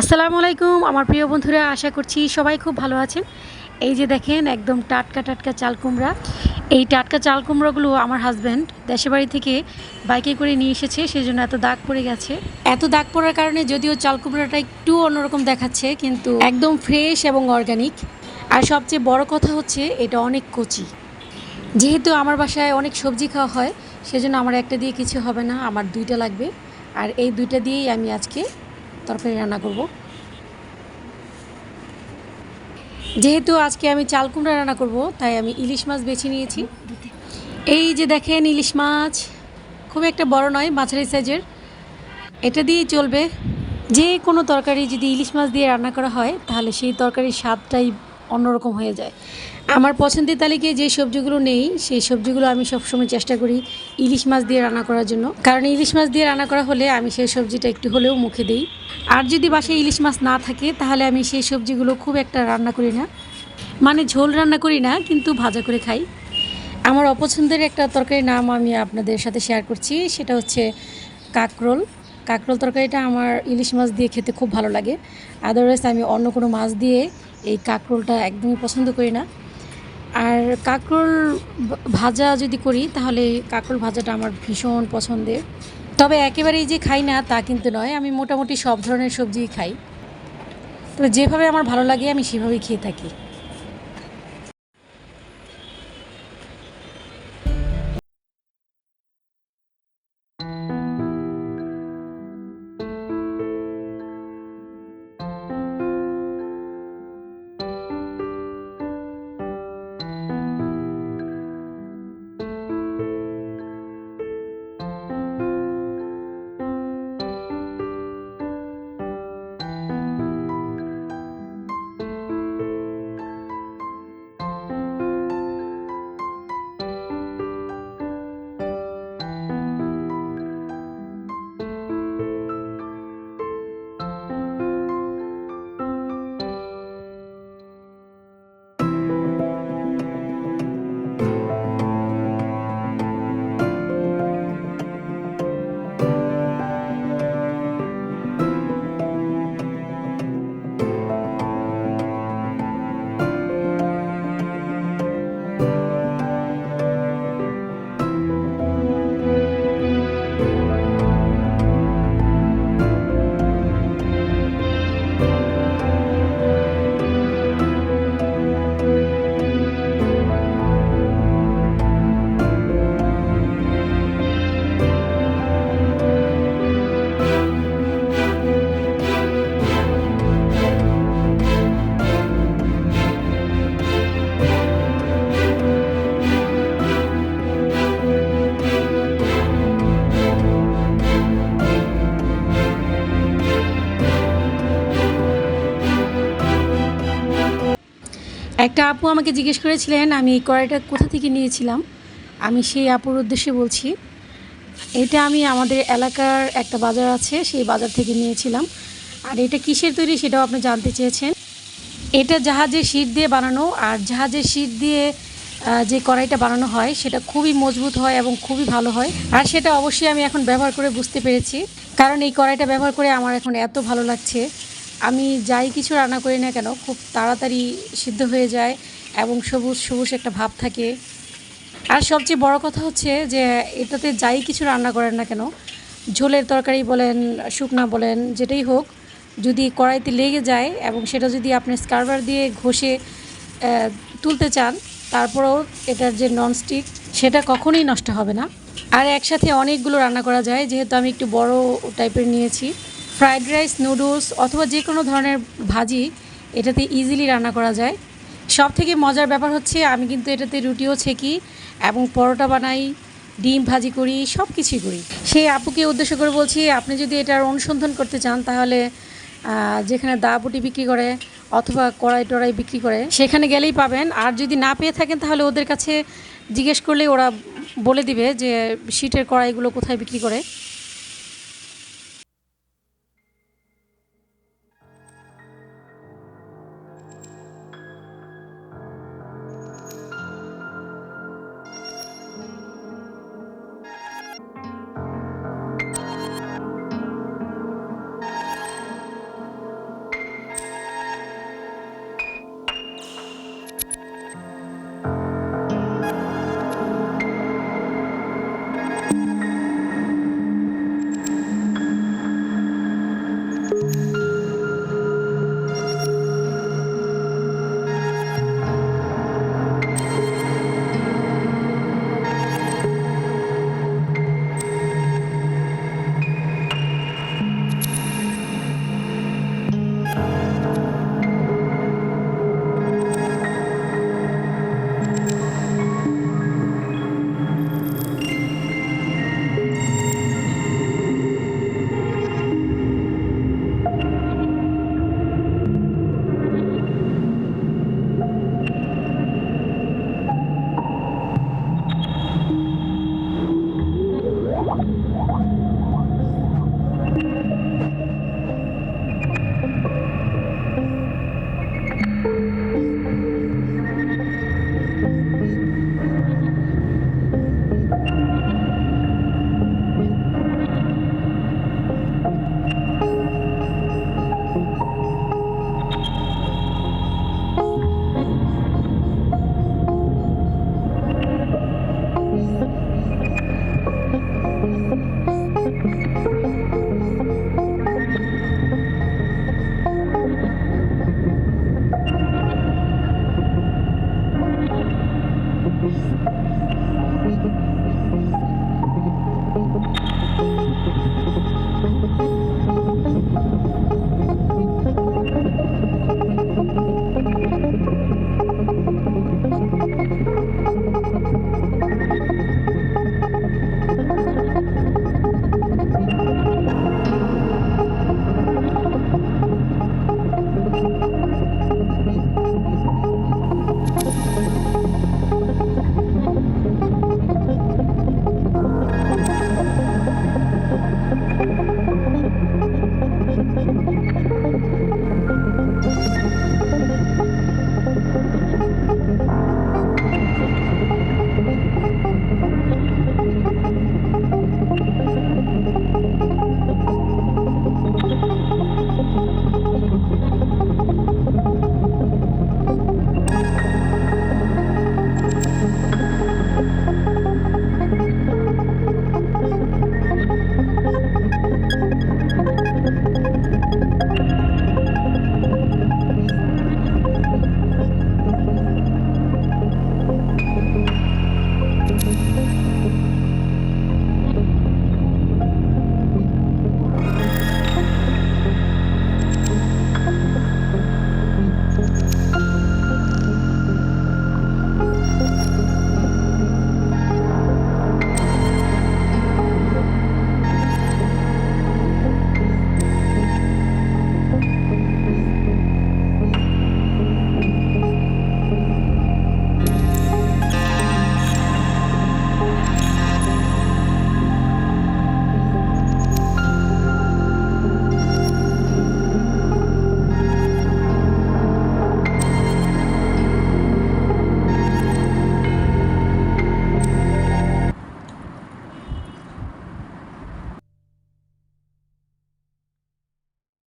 আসসালামু আলাইকুম, আমার প্রিয় বন্ধুরা, আশা করছি সবাই খুব ভালো আছেন। এই যে দেখেন, একদম টাটকা টাটকা চাল কুমড়া। এই টাটকা চাল কুমড়োগুলো আমার হাজব্যান্ড দেশে বাড়ি থেকে বাইকে করে নিয়ে এসেছে, সেজন্য এত দাগ পড়ে গেছে। এত দাগ পড়ার কারণে যদিও চাল কুমড়াটা একটু অন্যরকম দেখাচ্ছে, কিন্তু একদম ফ্রেশ এবং অর্গানিক আর সবচেয়ে বড় কথা হচ্ছে, এটা অনেক কচি। যেহেতু আমার বাসায় অনেক সবজি খাওয়া হয়, সেজন্য আমার একটা দিয়ে কিছু হবে না, আমার দুইটা লাগবে। আর এই দুইটা দিয়েই আমি আজকে তরকারি রান্না করব। যেহেতু আজকে আমি চাল কুমড়া রান্না করব, তাই আমি ইলিশ মাছ বেছে নিয়েছি। এই যে দেখেন ইলিশ মাছ, খুব একটা বড় নয়, মাঝারি সাইজের। এটা দিয়েই চলবে। যে কোনো তরকারি যদি ইলিশ মাছ দিয়ে রান্না করা হয়, তাহলে সেই তরকারির স্বাদটাই অন্যরকম হয়ে যায়। আমার পছন্দের তালিকায় যে সবজিগুলো নেই, সেই সবজিগুলো আমি সবসময় চেষ্টা করি ইলিশ মাছ দিয়ে রান্না করার জন্য। কারণ ইলিশ মাছ দিয়ে রান্না করা হলে আমি সেই সবজিটা একটু হলেও মুখে দিই। আর যদি বাসায় ইলিশ মাছ না থাকে, তাহলে আমি সেই সবজিগুলো খুব একটা রান্না করি না। মানে ঝোল রান্না করি না, কিন্তু ভাজা করে খাই। আমার অপছন্দের একটা তরকারির নাম আমি আপনাদের সাথে শেয়ার করছি। সেটা হচ্ছে কাকরোল। কাকরোল তরকারিটা আমার ইলিশ মাছ দিয়ে খেতে খুব ভালো লাগে। আদারওয়াইজ আমি অন্য কোনো মাছ দিয়ে এই কাঁকরোলটা একদমই পছন্দ করি না। আর কাঁকরোল ভাজা যদি করি, তাহলে কাঁকরোল ভাজাটা আমার ভীষণ পছন্দের। তবে একেবারেই যে খাই না, তা কিন্তু নয়। আমি মোটামুটি সব ধরনের সবজিই খাই। তবে যেভাবে আমার ভালো লাগে, আমি সেভাবেই খেয়ে থাকি। একটা আপু আমাকে জিজ্ঞেস করেছিলেন, আমি এই কড়াইটা কোথা থেকে নিয়েছিলাম? আমি সেই আপুর উদ্দেশ্যে বলছি, এটা আমি আমাদের এলাকার একটা বাজার আছে, সেই বাজার থেকে নিয়েছিলাম। আর এটা কিসের তৈরি সেটাও আপনি জানতে চেয়েছেন? এটা জাহাজের শীট দিয়ে বানানো, আর জাহাজের শীট দিয়ে যে কড়াইটা বানানো হয়, সেটা খুবই মজবুত হয় এবং খুবই ভালো হয়। আর সেটা অবশ্যই আমি এখন ব্যবহার করে বুঝতে পেরেছি, কারণ এই কড়াইটা ব্যবহার করে আমার এখন এত ভালো লাগছে। আমি যাই কিছু রান্না করি না কেন, খুব তাড়াতাড়ি সিদ্ধ হয়ে যায় এবং সবুজ সবুজ একটা ভাব থাকে। আর সবচেয়ে বড় কথা হচ্ছে যে এটাতে যাই কিছু রান্না করেন না কেন, ঝোলের তরকারি বলেন, শুকনা বলেন, যেটাই হোক, যদি কড়াইতে লেগে যায় এবং সেটা যদি আপনি স্কারবার দিয়ে ঘষে তুলতে চান, তারপরেও এটার যে ননস্টিক সেটা কখনোই নষ্ট হবে না। আর একসাথে অনেকগুলো রান্না করা যায়, যেহেতু আমি একটু বড় টাইপের নিয়েছি। ফ্রাইড রাইস, নুডলস অথবা যে কোনো ধরনের ভাজি এটাতে ইজিলি রান্না করা যায়। সব থেকে মজার ব্যাপার হচ্ছে আমি কিন্তু এটাতে রুটিও ছেঁকি এবং পরোটা বানাই, ডিম ভাজি করি সব কিছুই করি। সেই আপুকে উদ্দেশ্য করে বলছি, আপনি যদি এটার অনুসন্ধান করতে চান তাহলে যেখানে দা বুটি বিক্রি করে অথবা কড়াই টড়াই বিক্রি করে, সেখানে গেলেই পাবেন। আর যদি না পেয়ে থাকেন তাহলে ওদের কাছে জিজ্ঞেস করলে ওরা বলে দিবে যে শীটের কড়াইগুলো কোথায় বিক্রি করে? Bye.